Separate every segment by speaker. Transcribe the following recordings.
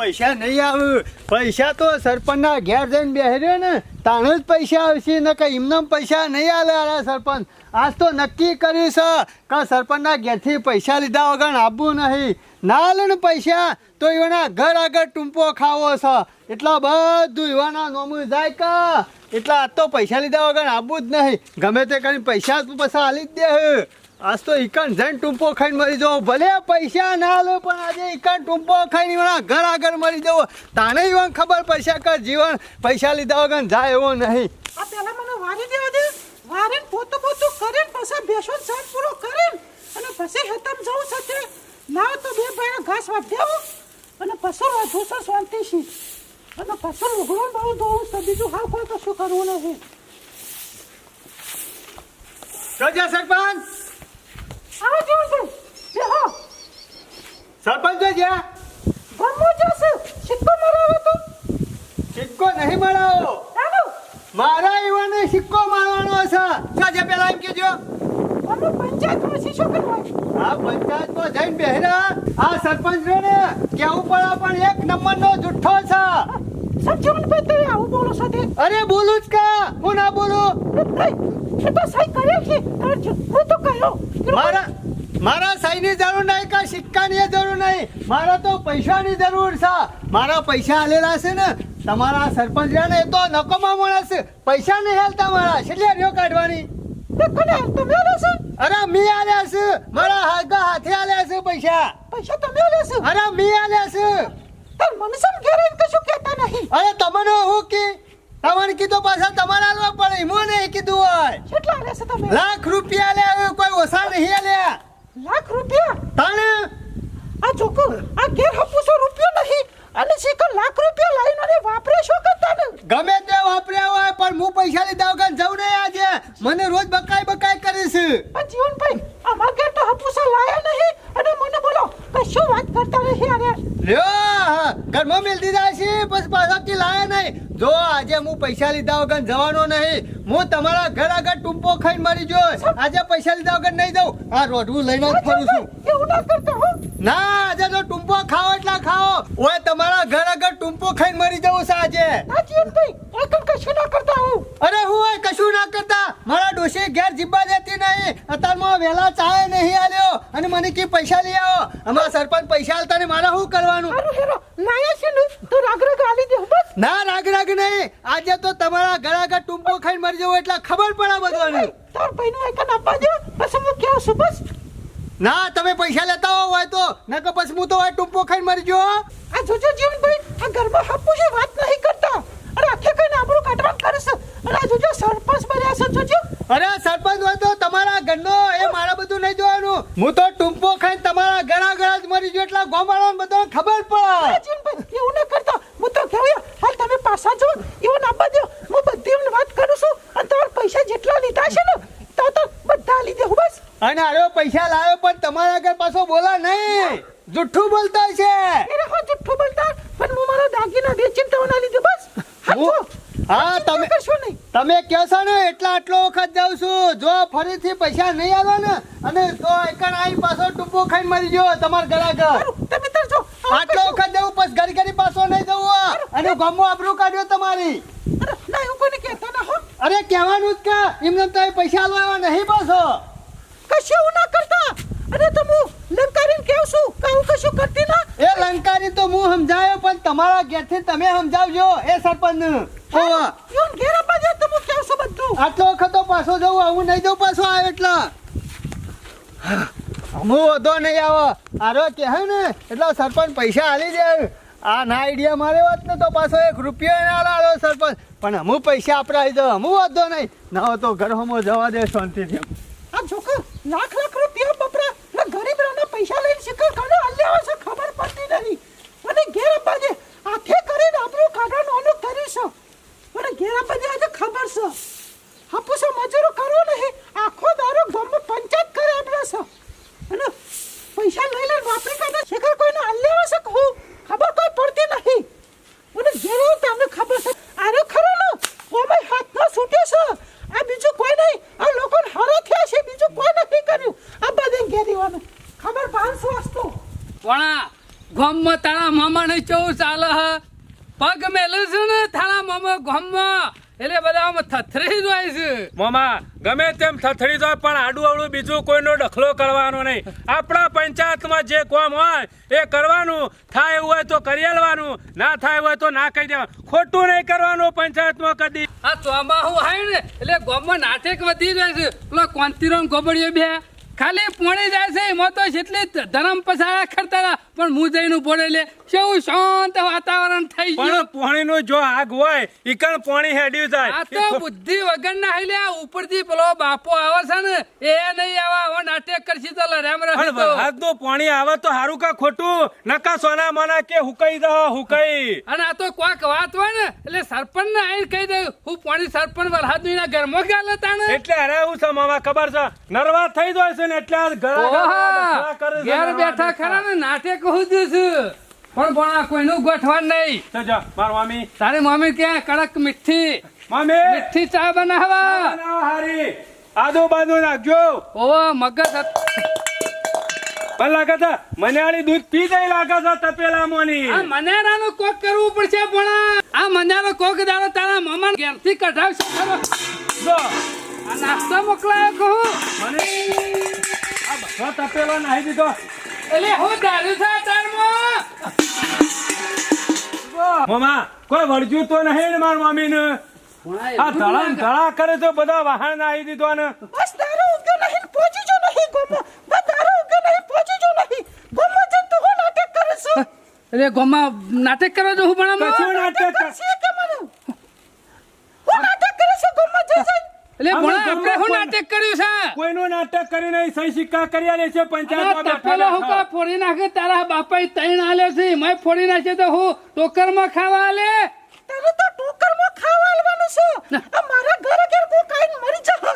Speaker 1: પૈસા નહીં આવે. પૈસા તો સરપંચના ઘેર જઈને બેહર્યો ને, તાણે જ પૈસા આવશે, ને કે એમને પૈસા નહીં આલે અરે સરપંચ. આજ તો નક્કી કર્યું છે કે સરપંચના ઘેરથી પૈસા લીધા વગર આપવું નહીં. ના આલે ને પૈસા, તો એના ઘર આગળ ટૂંપો ખાવો છે. એટલા બધું એવાના નોમું જાય કે. એટલા આજ તો પૈસા લીધા વગર આપવું જ નહીં. ગમે તે કરીને પૈસા પછી આલી જ દે. આજ તો ઈકણ જઈને ટૂંપો ખાઈને મરી જવો ભલે પૈસા ના લો પણ આજે ઈકણ ટૂંપો ખાઈને એવાના ઘર આગળ મરી જવો તાને એવાને ખબર પૈસા કર જીવન પૈસા લીધા વગર જાય એવો નહીં.
Speaker 2: આ પેલા મને વારી દેવા દે વારીને પોતું પોતું કરીને પછી બેસો સાફ પૂરો કરીને અને પછી હેતમ જવું સાથે ના તો બે ભાઈ ઘાસ વાપ અને પછી વધુ છે શાંતિથી અને પછી લુગડું બહુ ધોવું છે. બીજું હાવ કોઈ કશું કરવું નથી
Speaker 1: રજા સરપંચ.
Speaker 2: આવો
Speaker 1: સરપંચ
Speaker 2: ગમો જશે સિક્કો મરાવો તો.
Speaker 1: સિક્કો નહીં મળાવો મારા એવાને સિક્કો મારવાનો છે. જોજે પેલા એમ કેજો
Speaker 2: અમે પંચાયતમાં શીશો કરવા
Speaker 1: આ પંચાયતમાં જઈને બેહરા આ સરપંચ ને કેવું પડે પણ એક નંબરનો જુઠ્ઠો છે.
Speaker 2: જીવનભાઈ તમે આવું બોલો સાથે.
Speaker 1: અરે બોલું જ કા? હું ના બોલું?
Speaker 2: એ તો સહી કરે છે. હું તો કહ્યો
Speaker 1: મારા મારા સહીની જરૂર નહીં કે સિક્કાની જરૂર નહીં. મારા તો પૈસાની જરૂર છે. મારા પૈસા આલેલા છે ને તમારા સરપંચ રહ્યા ને એ તો નકોમાં માણસ પૈસા નહીં હાલતા મારા. છેલ્લે રહ્યો કાઢવાની?
Speaker 2: તમે લેશો
Speaker 1: અરે મી આલ્યા છે. મારા હાથા હાથે આલ્યા છે પૈસા.
Speaker 2: પૈસા તમે લેશો
Speaker 1: અરે મી આલ્યા છે.
Speaker 2: તાર મને કશું કહેતા નહીં.
Speaker 1: અરે તમને હું કી? તમને કીધું પાછા તમારે આલવા પડે એમાં નહીં કીધું હોય.
Speaker 2: કેટલા લેશે તમે?
Speaker 1: લાખ રૂપિયા આલ્યા કોઈ ઓછા નહીં લે
Speaker 2: લાખ રૂપિયા?
Speaker 1: તાણે?
Speaker 2: આ ચોકો આ ગેર હપુસો રૂપિયો નહીં. અને શીખર લાખ રૂપિયા લઈને અને વાપરે શું કરતા ને
Speaker 1: ગમે તે વાપર્યા હોય પણ હું પૈસા લીધા વગર જવું નહીં આજે. મને રોજ બકાઈ બકાઈ કરે છે
Speaker 2: પણ જીવનભાઈ અમાર ઘેર તો હપુસો લાયા નહીં અને મને બોલો કશું વાત કરતા નહીં અરે
Speaker 1: લ્યો ઘરમાં મેલ દીધા છે બસ પાછાથી લાયા નહીં જો આજે હું પૈસા લીધા વગર જવાનો નહીં. હું તમારા ઘર આગળ ટૂંપો ખાઈને મરી જો આજે પૈસા લીધા વગર નહીં જાઉં. આ રોડવું લઈને જ ફરું છું.
Speaker 2: ના,
Speaker 1: આજે તો ટૂંપો ખાઓ એટલા ખાઓ. ઓય, તમારા ઘર આગળ ટૂંપો ખાઈને મરી જવું છે આજે
Speaker 2: ના જીવનભાઈ એકમ કશું ના કરતા હું
Speaker 1: અરે હું ઓય કશું ના કરતા મારા ડોશી ઘેર જીબા દેતી નહીં. અત્યારમાં વહેલા ચાય નહીં આલ્યો અને મને કે પૈસા લઈ આવો. અમારા સરપંચ પૈસા આલતા ને મારા શું કરવાનું?
Speaker 2: લાયા છે ને? તો રાગ રાગ આલી દે બસ.
Speaker 1: ના રાગ રાગ નહીં. આજે તો તમારા ઘર આગળ ટૂંપો ખાઈને મરી જવું એટલે ખબર પડે બધાને.
Speaker 2: તાર ભાઈ નું એકન આપવા દે પછી હું કેવું છું બસ.
Speaker 1: ના તમે પૈસા લેતા હો હોય તો. નકર પછી હું તો હોય ટૂંપો ખાઈને મરી જો
Speaker 2: આ જોજો જીવનભાઈ આ ઘરમાં હાપુ છે વાત નહીં કરતા. આખે કઈને આપણું અને આ જોજો સરપંચ બન્યા છે જોજો.
Speaker 1: અરે સરપંચ હોય તો તમારા ઘરનો એ મારા બધું નહીં જોવાનું. હું તો ટૂંપો ખાઈને તમારા ઘર આગળ જ મરી ગયો એટલે ગોમાળાને બધો ખબર પડે.
Speaker 2: એવું ના કરતા. હું તો કહું હાલ તમે પાછા જો એવું ના આપવા હું બધી વાત કરું છું અને તમારા પૈસા જેટલા લીધા છે ને તો તો બધા લીધે હું બસ.
Speaker 1: અને આરો પૈસા લાવ્યો પણ તમારા ઘર પાછો બોલા નહીં. જુઠ્ઠું બોલતા છે
Speaker 2: એ રહો જુઠ્ઠું બોલતા પણ હું મારા દાગીના વેચીને તમને લીધે બસ હા જો
Speaker 1: હું- હા તમે
Speaker 2: કરશો નહીં
Speaker 1: તમે કહો છો ને એટલા આટલો વખત જાઉં છું. જો ફરીથી પૈસા નહીં આવે ને અને તો એકણ આઈ પાછો ટૂંપો ખાઈ મરી ગયો તમારા ઘર આગળ
Speaker 2: તમે તાર જો
Speaker 1: આટલો વખત જવું પછી ઘરી ઘરી પાછો નહીં જવું હો. અને ગમો આબરૂ કાઢ્યો તમારી.
Speaker 2: ના એવું કોઈને કહેતો ના હો.
Speaker 1: અરે કહેવાનું જ કે એમને તમે પૈસા આલવા નહીં પાછો.
Speaker 2: કશું ના કરતા. અરે તો હું લંકારીને કેવું છું કે હું કશું કરતી ના?
Speaker 1: એ લંકારી તો હું સમજાયો પણ તમારા ઘેરથી તમે સમજાવજો એ સરપંચ.
Speaker 2: યોન ઘેર આપવા તો હું કેવું છું બધું?
Speaker 1: આટલો વખત તો પાછો જવું આવું નહીં જવું પાછો આવે એટલે. હું વધો નહીં આવો. આરો કહે ને એટલે સરપંચ પૈસા આલી દે. આ ના આઈડિયા મારે વાત ને તો પાછો એક રૂપિયો ના લાવ્યો સરપંચ. પણ હું પૈસા આપડા આવી દો હું વધો નહીં. ના તો ઘર હમો જવા દે શાંતિથી.
Speaker 2: આ છોકરો લાખ લાખ રૂપિયા બપરા ને ગરીબ રાના પૈસા લઈને શિખર કાઢે અલ્યા આવે છે ખબર પડતી નહીં અને ઘેર આપવા દે આખે કરીને આપણું કાઢવાનું અનુક કર્યું છે અને ઘેર આપવા દે છે હાપુસો મજૂરો કરવો નહીં આખો દારો ગામમાં પંચાયત કરે આપણે છે અને પૈસા લઈ લઈને વાપરી કાઢે. શિખર કોઈને અલ્યા આવે છે કહું? ખબર કોઈ પડતી નહીં. મને ઘેર તમને ખબર છે. ખરો ને ઓમાં હાથનો છૂટ્યો છે. આ બીજું કોઈ નહીં. આ લોકોને હારો થયા છે. બીજું કોઈ નથી કર્યું. આ બધે ઘેરીવાનું ખબર પાંચસો વસ્તુ.
Speaker 3: ગામમાં તારા મામાને કેવું ચાલે હ. પગ મેલું છું ને તારા મામા ગામમાં. એટલે બધા આમ થથરી જાય છે.
Speaker 4: મોમા ગમે તેમ થથડી જાય પણ આડું અવળું બીજું કોઈનો ડખલો કરવાનો નહીં. આપણા પંચાયતમાં જે કોમ હોય એ કરવાનું. થાય એવું હોય તો કરી લેવાનું ના થાય હોય તો ના કહી દેવાનું. ખોટું નહીં કરવાનું પંચાયતમાં કદી.
Speaker 3: આ ચોમાહું આવ્યું ને એટલે ગોમમાં નાટક વધી જાય છે. પેલો કોંતીરો ગોબડીઓ બે ખાલી પોણી જાય છે એમાં તો જેટલી ધરમ પસારા કરતા પણ હું જઈને પડે એટલે કેવું શાંત વાતાવરણ થઈ ગયું.
Speaker 4: પણ પાણીનું જો આગ હોય ઈકણ પાણી હેડ્યું
Speaker 3: આ તો બુદ્ધિ વગર ના હાલે આ ઉપરથી પેલો બાપો આવે છે ને એ નહીં આવા હવે નાટક કરશી તો લડ્યામ રહે તો.
Speaker 4: વરસાદનું પાણી આવે તો હારું કા ખોટું? નકા સોના મના કે હુકાઈ દો હુકાઈ.
Speaker 3: અને આ તો કોઈક વાત હોય ને એટલે સરપંચ ને આઈ કહી દે હું પાણી સરપંચ વરસાદ ના ઘરમાં ગાલે ને?
Speaker 4: એટલે અરે હું છે મામા ખબર છે? નરવા થઈ જાય છે ને એટલે ઘરા ઘેર
Speaker 3: બેઠા ખરા ને નાટક હું જ છું. પણ પણ આ કોઈનું ગોઠવાન નહીં.
Speaker 4: તો જા, માર મામી.
Speaker 3: તારી મમ્મી કે કડક મીઠી?
Speaker 4: મામી!
Speaker 3: મીઠી ચા બનાવવા?
Speaker 4: બનાવો હારી. આદુ બાદુ નાખજો.
Speaker 3: ઓ મગજ
Speaker 4: પણ લાગે છે મને આલી દૂધ પી દઈ લાગે છે તપેલા મોની
Speaker 3: આ મનારાનું કોક કરવું પડશે પણ આ મનારો કોક દાડો તારા મામા ઘેરથી કઢાવશે. ખરો
Speaker 4: જો
Speaker 3: આ નાસ્તો મોકલાયો કહું.
Speaker 4: મને આ બધો તપેલો નાહી દીધો.
Speaker 3: એટલે હું દારૂ થા તારમાં.
Speaker 4: મામા કોઈ વળજ્યું તો નહીં ને માર મમ્મી ને આ ધડા ને કરે તો બધા વાહન ના આવી દીધો ને.
Speaker 2: બસ તારો ઉગ્યો નહીં પહોંચી જો નહીં ગોમો. બસ તારો ઉગ્યો નહીં પહોંચી જો નહીં. ગોમો જન તું હું નાટક કરે છે.
Speaker 3: એટલે ગોમા નાટક કરે તો હું
Speaker 4: કશું નાટક
Speaker 2: કરશે કે મને હું નાટક કરે છે ગોમો જઈ જઈ
Speaker 3: એટલે ભણા આપણે
Speaker 4: શું
Speaker 3: નાટક કર્યું છે?
Speaker 4: કોઈનું નાટક કર્યું નહીં સહી સિક્કા કર્યા આલે છે પંચાયતમાં
Speaker 3: તપેલો હુકા ફોડી નાખે તારા બાપા તૈણ આલે છે મેં ફોડી નાખે તો હું ટોકરમાં ખાવા આલે?
Speaker 2: તારે તો ટોકરમાં ખાવા આલવાનું છે. આ મારા ઘરે ઘેર કો કાઈ મરી જા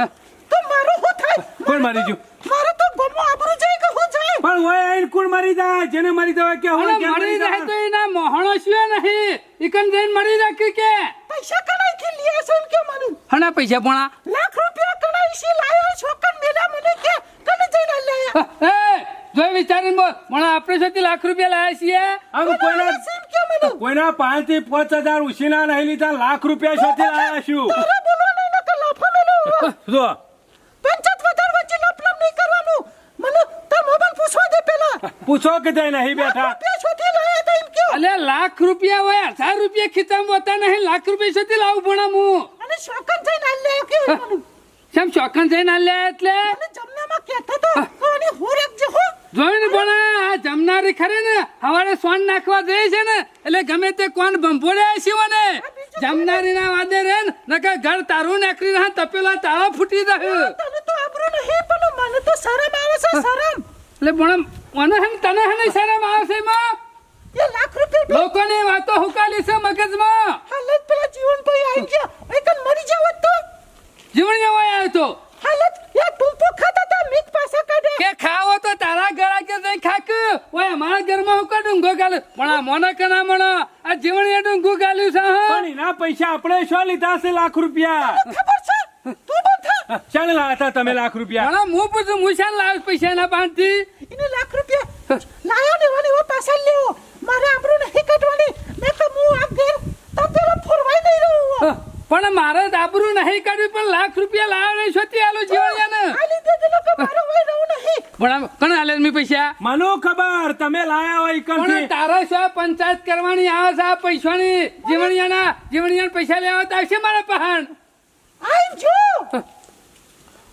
Speaker 2: તો મારું હું થાય?
Speaker 4: કોણ મારી જો
Speaker 2: મારો તો ગોમો આબરૂ જાય કે હું જાય?
Speaker 4: પણ હોય આઈન કોણ મારી જાય? જેને મારી દેવા કે હું
Speaker 3: મરી જાય તો
Speaker 4: જાય
Speaker 3: એના મોહણો શું નહીં? ઈકન જઈને મરી રાખ્યું કે?
Speaker 2: પૈસા કણાઈ થી લીયા છે કે મને.
Speaker 3: હણા પૈસા પોણા?
Speaker 2: લાખ રૂપિયા કણાઈ સી લાયો છોકન મેલા મને કે કને જઈને લાયા.
Speaker 3: એ જોઈ વિચારીને બોલ. પણ આપણે સુધી લાખ રૂપિયા લાયા છીએ?
Speaker 4: આમ કોઈના કોઈના પાંચથી પાંચ હજાર ઉછીના નહીં લીધા લાખ રૂપિયા સાથે લાયા છું? જો.
Speaker 2: પંચાયત વધાર વચ્ચે લપલપ નહીં કરવાનું. મને તાર મોબાઈલ પૂછવા દે પેલા.
Speaker 4: પૂછો કે તે નહીં બેઠા?
Speaker 2: કયો
Speaker 3: અલે લાખ રૂપિયા હોય હજાર રૂપિયા ખીચામાં હોતા નહીં લાખ રૂપિયા સુધી લાવું ભણા હું.
Speaker 2: અને શોકન થઈ હાલ લે કે
Speaker 3: કેમ ચોકન જઈને આલ્યા એટલે?
Speaker 2: જમનામાં કહેતો તો કોની હું રાખજે હો.
Speaker 3: જોઈને ભણા આ જમનારી ખરે ને હવારે સોન નાખવા દે છે ને એટલે ગમે તે કોણ ભંભોડ્યા છે ને જમનારી ના વાદે રે ને નકર ઘર તારું નાખી રહ્યા તપેલા તાળા ફૂટી જાય
Speaker 2: તને તો આબરૂ નહીં પણ મને તો શરમ આવે છે શરમ.
Speaker 3: એટલે ભણા મને હે તને હે શરમ આવે આવશે માં
Speaker 2: એ લાખ રૂપિયા
Speaker 3: લોકોની વાતો હુકાલી છે મગજમાં.
Speaker 2: હાલત પેલા જીવનભાઈ આવી ગયા. એકન મરી જાવ તો.
Speaker 3: જીવન જેવો આવ્યો તો.
Speaker 2: હાલત યા ટૂંપો ખાતા તા મીઠ પાસા કાઢે.
Speaker 3: કે ખાવો તો તારા ઘર આગળ જઈ ખાક? ઓય અમારા ઘરમાં હું કા ડુંગો પણ આ મોના કના મણા આ જીવન એ ડુંગું ગાલ્યું છે હા?
Speaker 4: પણ એના પૈસા આપણે શું લીધા છે લાખ રૂપિયા.
Speaker 2: ખબર છે? તું બંધ થા?
Speaker 4: ચાલ લાયા તમે લાખ રૂપિયા?
Speaker 3: હું પૂછું હું શાન લાવ્યો પૈસા ના પાંચથી
Speaker 2: એને લાખ રૂપિયા લાયો ને વાલી ઓ પાછા લેવો મારે આબરૂ નહીં કાઢવાની મેં તો હું આ ઘેર તપેલા ફોરવાઈ નહીં રહું
Speaker 3: પણ મારે દાબરું નહીં પણ લાખ રૂપિયા લાવ્યો નહીં છોતી આલો જીવન
Speaker 2: આલી દે દે લોકો મારો હોય રહું નહીં.
Speaker 3: પણ આમ કણ આલે મી પૈસા?
Speaker 4: મનો ખબર તમે લાયા હોય
Speaker 3: પણ તારા સો પંચાયત કરવાની આવે છે આ પૈસાની. જીવણિયાના જીવણિયાના પૈસા લેવા તો આવશે મારા પહાણ.
Speaker 2: આઈ જો.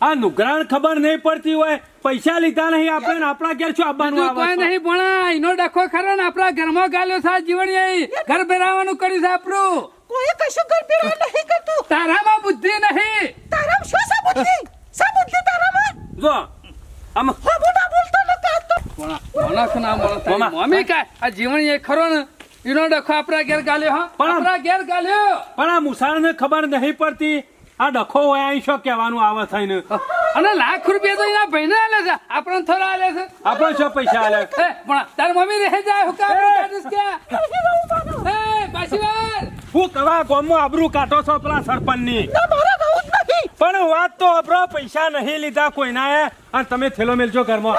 Speaker 4: આ નુકરાણ ખબર નહીં પડતી હોય. પૈસા લીધા નહીં આપણે આપણા ઘેર શું આવવાનું
Speaker 3: બીજું કોઈ નહીં ભણા એનો ડખો ખરો ને આપણા ઘરમાં ગાલ્યો સા જીવણી ઘર ભરાવાનું કરી છે આપણું.
Speaker 2: કોઈ કશું કર નહીં કરતું?
Speaker 3: તારામાં બુદ્ધિ નહીં.
Speaker 2: તારામાં શું સા બુદ્ધિ? સા બુદ્ધિ તારામાં?
Speaker 4: જો આમ
Speaker 2: હો બોડા બોલતો ન કાતો
Speaker 3: મોણસ ના મોણસ મમ્મી કા આ જીવણ એ ખરો ને? એનો ડખો આપણા ઘેર ગાલ્યો હા?
Speaker 4: પણ-
Speaker 3: આપણા ઘેર ગાલ્યો.
Speaker 4: પણ આ મુસાળને ખબર નહીં પડતી. આ ડખો હોય અહીં શું કહેવાનું આવે થઈને.
Speaker 3: અને લાખ રૂપિયા તો એના ભાઈને આલે છે. આપણને થોડા આલે છે.
Speaker 4: આપણે શું પૈસા આલે?
Speaker 3: એ પણ તાર મમ્મી રહે જાય હું કામ
Speaker 4: એ!
Speaker 3: કે એ પાછી વાર
Speaker 4: હું કવા ગામમાં આબરૂ કાઢો છો પેલા સરપંચની? પણ વાત તો અબરો પૈસા નહીં લીધા કોઈના અને તમે થેલો મેલજો ઘરમાં.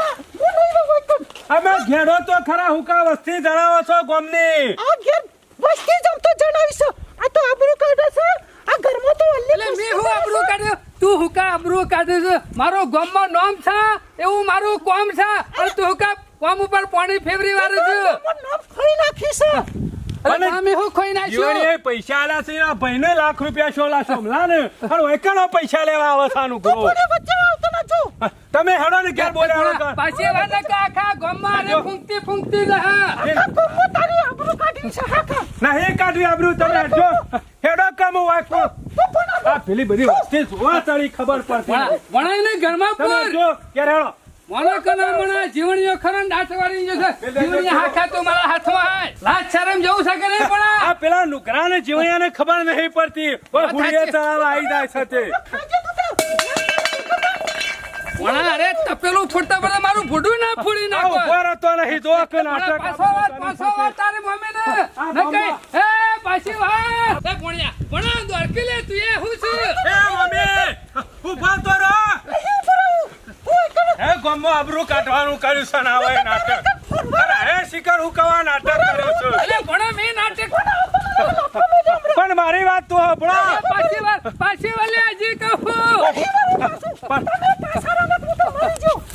Speaker 4: અમે ઘેડો તો ખરા હુકા વસ્તી જણાવો છો ગોમની?
Speaker 2: આ ઘેર વસ્તી જમ તો જણાવીશો. આ તો આબરૂ કાઢો છો. આ ઘરમાં તો અલ્લે
Speaker 3: મે હું આબરૂ કાઢ્યો? તું હુકા આબરૂ કાઢે છે? મારો ગામમાં નામ છે? એવું મારું કોમ છે? અને તું હુકા કોમ ઉપર પાણી ફેવરી વાળું છું?
Speaker 2: નામ ખોઈ
Speaker 3: નાખીશ
Speaker 4: અને
Speaker 3: અમે હું ખોઈ નાખ્યું
Speaker 4: જીવણીએ પૈસા આલા છે ભાઈને લાખ રૂપિયા સોલા સોમલા ને અને એકનો પૈસા લેવા આવે ગો તમે હેડો ને.
Speaker 3: પાછી કે ગામમાં ફૂંકતી ફૂંકતી રહે.
Speaker 2: આ તારી આબરૂ કાઢી છે હાકા
Speaker 4: નહીં કાઢવી આબરૂ તમે હેડજો હેડો કામ વાકો આ પેલી બધી વસ્તી જોવા તારી ખબર પડતી.
Speaker 3: ઘરમાં પૂર
Speaker 4: જો ઘેર હેડો?
Speaker 3: મને કના મને જીવણીઓ ખરણ જીવણી હાખા તો મારા હાથમાં લાજ શરમ જવું છે કે નહીં પણ
Speaker 4: આ? પેલા નુકરાને જીવણિયાને ખબર નહીં પડતી. હુડીએ ચડાવવા આવી જાય સાથે.
Speaker 3: વણા અરે તપેલું ફૂટતા બધા મારું ભૂડું ના ફૂડી
Speaker 4: ના
Speaker 3: નાખો.
Speaker 4: ઊભો રહેતો નહીં જો કે નાટક
Speaker 3: પાછો વાત પાછો વાત તારે મમ્મી ને ન કઈ એ પાછી વાત. એ ભણ્યા. ભણા દ્વારકી લે તું એ હું છું?
Speaker 4: એ મમ્મી ઊભા તો રહો. એ ગમો આબરૂ કાઢવાનું કર્યું છે ને હોય નાટક. અરે શિખર હું કવા નાટક કર્યો છું?
Speaker 3: અલે ભણા મેં નાટક
Speaker 4: પણ મારી વાત તું સાંભળો.
Speaker 3: પાછી વાર પાછી વાર હજી કહું.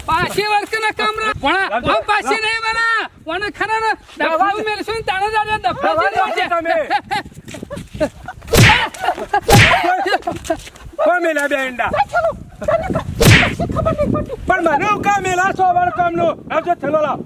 Speaker 3: પાછી વાર કે ના કામરા ભણા હું પાછી નહીં બના પણ ખરા ને દફાવું મેલશું ને તાણે દાદા દફા
Speaker 4: જવા તમે. કોઈ મેલા બેંડા. ખબર પણ મને હું કામ મેલા છો વાર કામનું. આવજો થેલો લાવ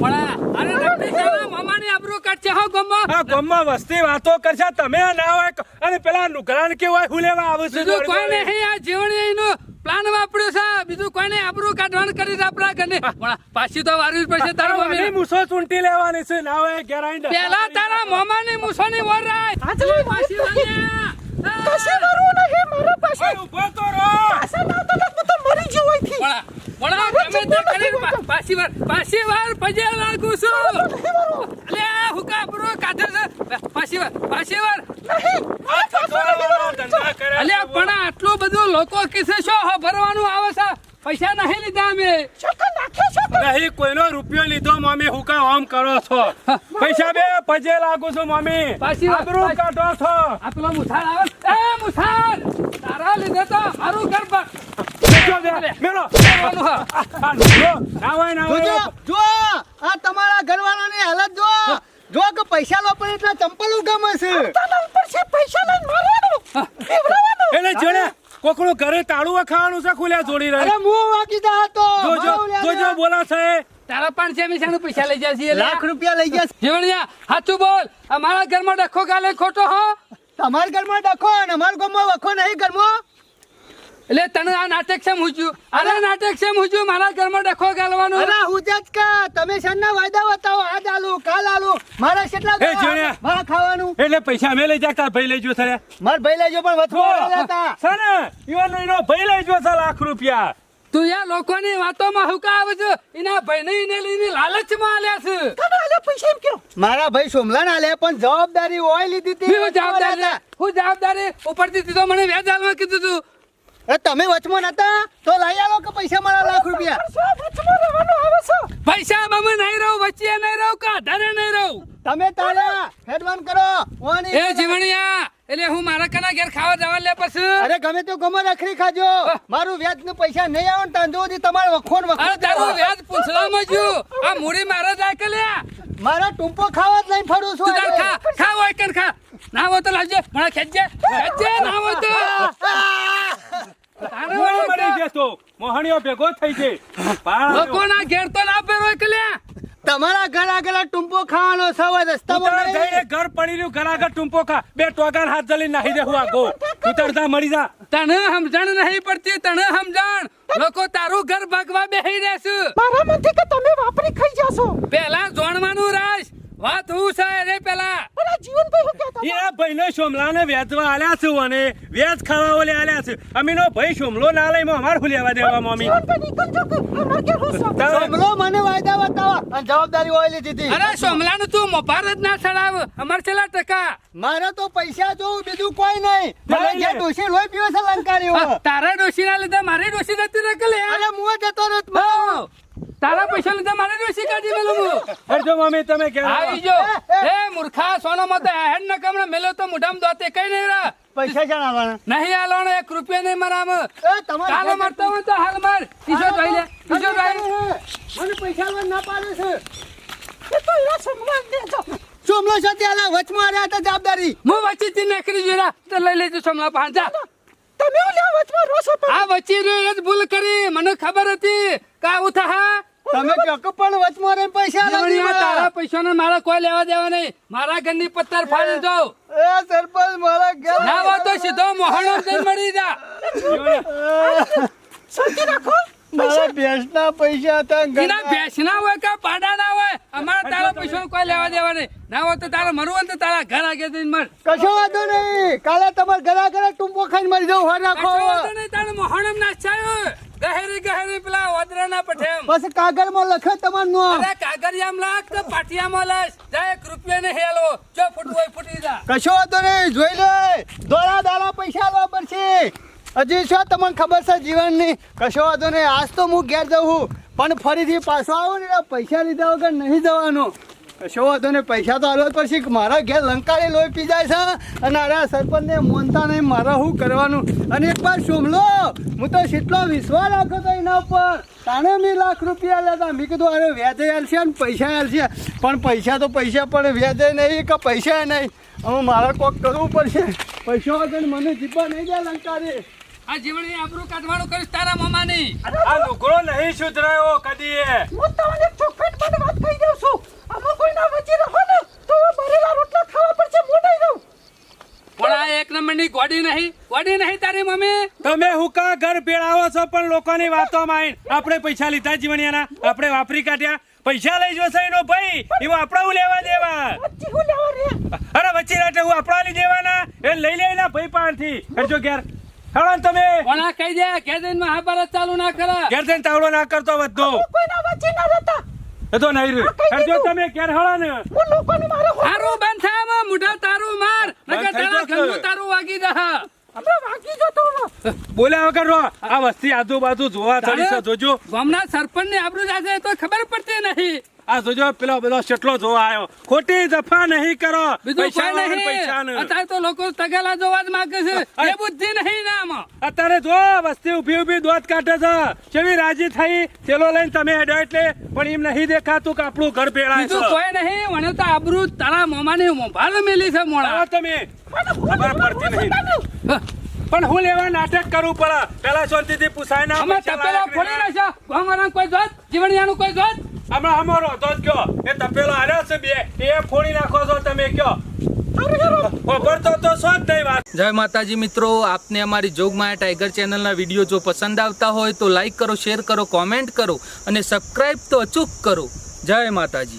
Speaker 3: ભણા અરે નક્કી જાવા મામાની આબરૂ કાઢશે હો ગમો.
Speaker 4: આ ગામમાં વસ્તી વાતો કરશે. તમે ના હોય અને પેલા નુકરાન કે હોય હું લેવા આવું છું
Speaker 3: બીજું કોઈ નહીં આ જીવણી એનો પ્લાન વાપર્યો છે? બીજું કોઈ નહીં આબરૂ કાઢવાનું કરી આપણા ઘરને પણ પાછી તો વારવી જ પડશે તારા
Speaker 4: તારી
Speaker 3: મમ્મી
Speaker 4: મૂછો ચૂંટી લેવાની છે. ના હોય આઈને
Speaker 3: પેલા તારા મોમાની મૂછોની વર રાય પાછી.
Speaker 2: કશે મારું હે મારા પાસે.
Speaker 4: ઊભો તો રો
Speaker 2: પાસે ના તો લખ તો મરી જો હોયથી
Speaker 3: ભણા, ગમે તે કરીને પા- પાછી વાર પાછી વાર પજે લાગુ છો. અલે હુકા કાઢે છે. પાછી વાર પાછી વાર.
Speaker 4: આ ચકવાળાવાળા ધંધા કર્યા
Speaker 3: અલ્યા
Speaker 4: છે.
Speaker 3: પણ આટલું બધું લોકો કિસે શો ભરવાનું આવે છે? પૈસા નહીં લીધા અમે.
Speaker 4: નહીં કોઈનો રૂપિયો લીધો મમ્મી હું કા આમ કરો છો. પૈસા બે પજે લાગુ છું મમ્મી
Speaker 3: પાછી
Speaker 4: આબરૂ
Speaker 3: પાછી-
Speaker 4: કાઢો છો.
Speaker 3: આ પેલો આવે ને, એ મુસાર તારા લીધે તો મારું ઘર પર
Speaker 4: જો દે, મેલો.
Speaker 3: લેવાનું હા.
Speaker 4: આ નુકરો, ના હોય ના હોય
Speaker 1: જો. આ તમારા ઘરવાળાની હાલત જો. જો કે પૈસા લો પણ એટલા ચંપલ ઉગામે છે.
Speaker 2: ઉપર છે પૈસા લઈને મારવાનો. પીવડાવવાનો
Speaker 4: એટલે જોડે કોકડું ઘરે તાળું ખાવાનું છે ખુલ્યા જોડી
Speaker 1: અરે
Speaker 4: રહે
Speaker 1: વાગી જા તો.
Speaker 4: જોજો જોજો બોલા છે.
Speaker 3: તારા પણ છે પૈસા લઈ જાય છે
Speaker 1: લાખ રૂપિયા લઈ જાય
Speaker 3: જીવણિયા સાચું બોલ. અમારા મારા ઘરમાં ડખો ગાલે ખોટો હો.
Speaker 1: તમારા ઘરમાં ડખો અને અમારા ગામમાં વખો નહીં ઘરમાં.
Speaker 3: એટલે તને આ નાટક છે મૂજ્યું અરે. નાટક છે મૂજ્યું મારા ઘરમાં ડખો ગાલવાનો?
Speaker 1: અરે હું જ કા તમે શનના વાયદા બતાવો? આજ આલુ કાલ આલુ. મારા કેટલા
Speaker 4: એ જોડ્યા.
Speaker 1: મારા ખાવાનું.
Speaker 4: એટલે પૈસા મે લઈ જા તાર ભાઈ લઈ જો થરે
Speaker 1: માર ભાઈ લેજો પણ વથો લેતા.
Speaker 4: સર ઈવન એનો ભાઈ લઈ જો છે લાખ રૂપિયા.
Speaker 3: તું યા લોકોની વાતોમાં હુકા આવે છે. એના ભાઈને એને લઈને લાલચમાં આલ્યા છે.
Speaker 2: તને આલે પૈસા એમ કેમ
Speaker 1: મારા ભાઈ સોમલા ના લે પણ જવાબદારી હોય લીધી હતી.
Speaker 3: હું જવાબદારી હું જવાબદારી ઉપરથી દીધો મને વ્યાજ આલવા કીધું તું.
Speaker 1: અરે તમે વચમાં નતા? તો લઈ આવો કે પૈસા મારા લાખ રૂપિયા?
Speaker 2: વચમાં રહેવાનું આવે છે?
Speaker 3: પૈસા બમે નહીં રહું વચ્ચે નહીં રહું કે આધારે નહીં રહું?
Speaker 1: તમે તારા હેડવાન કરો. ઓની
Speaker 3: એ જીવણિયા એટલે હું મારા કના ઘેર ખાવા જવા લે પછી?
Speaker 1: અરે ગમે તો ગમે રખડી ખાજો. મારું વ્યાજનું પૈસા નહીં આવે ને તાંજો તમારે વખોણ
Speaker 3: વખોણ તારું વ્યાજ પૂછલામાં જ્યું. આ મૂડી મારા જ આકે લ્યા
Speaker 1: મારા ટૂંપો ખાવા જ લઈને ફરું છું
Speaker 3: તાર ખા. ખા હોય કે ખા. ના હોય તો લાવજે. મને ખેંચજે. ખેંચજે ના હોય તો. તારે
Speaker 4: મરી જતો મોહણીઓ ભેગો થઈ જાય પાળા
Speaker 3: લોકોના ઘેર તો ના કે
Speaker 1: તમારા ઘર આગળ ટુંપો ખાવાનો સવાય રસ્તામાં
Speaker 4: ઉતાર જઈને ઘર પડી રહ્યું ઘર આગળ ટૂંપો ખા. બે ટોગાન હાથ જલી નાહી દે હું આગો ઉતરતા મરી જા.
Speaker 3: તને સમજણ નહીં પડતી તને સમજણ. લોકો તારું ઘર ભાગવા બેહી રહેશે.
Speaker 2: મનથી કે તમે વાપરી ખાઈ જાશો.
Speaker 3: પેલા જોણવાનું રાશ વાત હું છે રે પેલા?
Speaker 2: પેલા જીવનભાઈ હું કહેતા
Speaker 4: એ ભાઈને સોમલાને વેચવા આલ્યા છે અને વ્યાજ ખાવા ઓલે આલ્યા છે. અમીનો ભાઈ શોમલો ના લઈ અમાર હું લેવા દેવા મમ્મી
Speaker 2: હું
Speaker 1: મને વાયદા બતાવો અને જવાબદારી હોય લીધી હતી.
Speaker 3: અરે સોમલાનું તું મોભાર જ ના ચડાવ. અમાર છેલ્લા ટકા.
Speaker 1: મારે તો પૈસા જોવું બીજું કોઈ નહીં.
Speaker 4: લે.
Speaker 1: જે ડોશી લોહી પીવે છે
Speaker 3: તારા ડોશી ના લીધે મારી ડોશી નથી લે?
Speaker 1: અરે મુએ જતો રહ્યો
Speaker 3: તારા પૈસા લીધા મારે ડોશી કાઢી મેલું હું.
Speaker 4: હરજો મમ્મી તમે કે
Speaker 3: આવી જો. એ મૂર્ખા સોનો મત હેડ ન કમણે મેલો તો મુઢામ દોતે. કઈ નહીં રા.
Speaker 1: પૈસા ક્યાં આવવાના
Speaker 3: નહીં આલોનો એક રૂપિયા નહીં મરામ.
Speaker 1: એ તમારે
Speaker 3: કાલો મરતો હું તો હાલ માર. ઈજો જોઈ લે ઈજો જોઈ
Speaker 1: મને પૈસા આલવા ના પાડે છે.
Speaker 2: એ તો એના સન્માન દેજો
Speaker 1: ચોમલો સાથે આલા વચમાં રહ્યા હતા જવાબદારી.
Speaker 3: હું વચ્ચેથી નીકળી જરા તો લઈ લેજો સમલા પાંચા
Speaker 2: તમે ઓલા વચમાં રોસો
Speaker 3: આ વચ્ચે રહ્યો એ જ ભૂલ કરી. મને ખબર હતી. કા ઉઠા થા
Speaker 1: તમે ચોક પણ વચમાં રહી પૈસા
Speaker 3: તારા
Speaker 1: મારા.
Speaker 3: પૈસાનો મારા કોઈ લેવા દેવા નહીં. મારા ઘરની પથ્થર ફાડી દો.
Speaker 1: એ સરપંચ મારા ઘર
Speaker 3: ના હોય તો સીધો મોહણો મળી જા
Speaker 2: શાંતિ રાખો
Speaker 1: મારા ભેંસના પૈસા હતા ઘરના.
Speaker 3: ભેંસના હોય કે પાડાના હોય અમારા તારા પૈસા કોઈ લેવા દેવા નહીં. ના હોય તો તારા મરવું હોય ને તો તારા ઘર આગે જઈને મર.
Speaker 1: કશો વાંધો નહીં. કાલે તમારે ઘર આગળ ટૂંપો ખાઈને મરી જવું હોય નાખો
Speaker 3: તારે મોહણમ નાચાયો ગહેરી ગહેરી પેલા ઓદરાના પઠેમ.
Speaker 1: પછી કાગળમાં લખે તમારું નામ.
Speaker 3: અરે કાગળિયામાં લાગ તો પાટિયામાં લાગ જા એક રૂપિયા ને હેલો. જો ફૂટવો ફૂટી જા.
Speaker 1: કશો હતો નહીં જોઈ લે. દોરા દાલા પૈસા લો પડશે. હજી શું તમને ખબર છે જીવનની? કશો વાંધો નહીં આજ તો હું ઘેર જવું પણ ફરીથી પાછો આવું ને પૈસા લીધા વગર નહીં જવાનું. કશો વાંધો નહીં પૈસા તો આલવા જ પડશે. મારા ઘેર લંકાળી લોહી પી જાય છે અને અરે સરપંચને મોનતા નહીં મારે શું કરવાનું? અને એક વાર સોમલો હું તો કેટલો વિશ્વાસ રાખ્યો હતો એના ઉપર. તાણે મેં લાખ રૂપિયા લેતા મેં કીધું અરે વ્યાજે છે ને પૈસા આલશે. પણ પૈસા તો પૈસા પણ વ્યાજે નહીં કે પૈસા નહીં. હવે મારે કોક કરવું પડશે. પૈસા વગર મને જીપા નહીં જાય લંકાળી.
Speaker 3: આ જીવણી આપણું કાઢવાનું કરીશ તારા મામાની.
Speaker 4: આ લુગડો નહીં સુધરાયો કદી એ
Speaker 2: હું તમને એક ચોખવટ માટે વાત કહી દઉં છું. આમાં કોઈના વચ્ચે રહો ને તો ભરેલા રોટલા ખાવા પડશે મોઢાઈ રહું.
Speaker 3: પણ આ એક નંબરની ગોડી નહીં ગોડી નહીં તારી મમ્મી.
Speaker 4: તમે હુકા ઘર ભેળાવો છો પણ લોકોની વાતોમાં આવીને આપણે પૈસા લીધા જીવણિયાના આપણે વાપરી કાઢ્યા. પૈસા લઈ જશે એનો ભાઈ એમાં આપણા હું લેવા દેવા અરે વચ્ચે રાટે હું આપણા લઈ દેવાના એ લઈ લેના ભાઈ પાસેથી કરજો ઘેર. હેલો તમે.
Speaker 3: પણ કહી દે કે જઈને મહાભારત ચાલુ ના કરા.
Speaker 4: ઘેર જઈને તાવડો ના કરતો વધો.
Speaker 2: કોઈના વચ્ચે ના રહેતા.
Speaker 4: એ તો નહીં રહ્યું તમે કેર હેળો ને
Speaker 2: હું લોકોની મારે હોય
Speaker 3: તારું બંધ આમાં મોઢા તારું માર. નકર તારા. ઘરનું તારું વાગી
Speaker 2: દહ
Speaker 4: બોલ્યા વગર રો આ વસ્તી આજુબાજુ જોવા ચડી છે જોજો.
Speaker 3: ગામના સરપંચ ને આબરૂ જાશે તો ખબર પડતી નહીં.
Speaker 4: આ જોજો પેલો બધો કેટલો જોવા આવ્યો. ખોટી જફા નહીં કરો. પૈસા
Speaker 3: નહીં
Speaker 4: પૈસાને.
Speaker 3: અત્યારે તો લોકો તગેલા જોવા જ માંગે છે. એ બુદ્ધિ નહીં ના
Speaker 4: અત્યારે જો વસ્તી ઊભી ઊભી દોત કાઢે છે. કેવી રાજી થઈ? તેલો લઈને તમે હેડો એટલે પણ એમ નહીં દેખાતું કે આપણું ઘર
Speaker 3: પેળા
Speaker 4: છે.
Speaker 3: કોઈ નહીં. મને તો આબરૂ તારા મોમાની મોભાલ મેલી છે મોડા.
Speaker 4: તમે. ખબર પડતી નહીં. પણ હું લેવા નાટક કરવું પડે પેલા શાંતિથી પૂછાય ના
Speaker 3: અમે
Speaker 4: પૈસા
Speaker 3: તપેલા ફોડી
Speaker 4: રહ્યા
Speaker 3: છે ગામવાળાનું કોઈ જોત જીવણિયાનું કોઈ જોત
Speaker 4: હમણાં અમારો હતો જ કયો એ તપેલો હાલ્યો છે બે, એ ફોડી નાખો છો, તમે કયો
Speaker 5: જય માતાજી મિત્રો, આપને અમારી જોગમાયા ટાઈગર ચેનલના વીડિયો જો પસંદ આવતા હોય તો લાઈક કરો, શેર કરો, કોમેન્ટ કરો અને સબસ્ક્રાઈબ તો અચૂક કરો. જય માતાજી.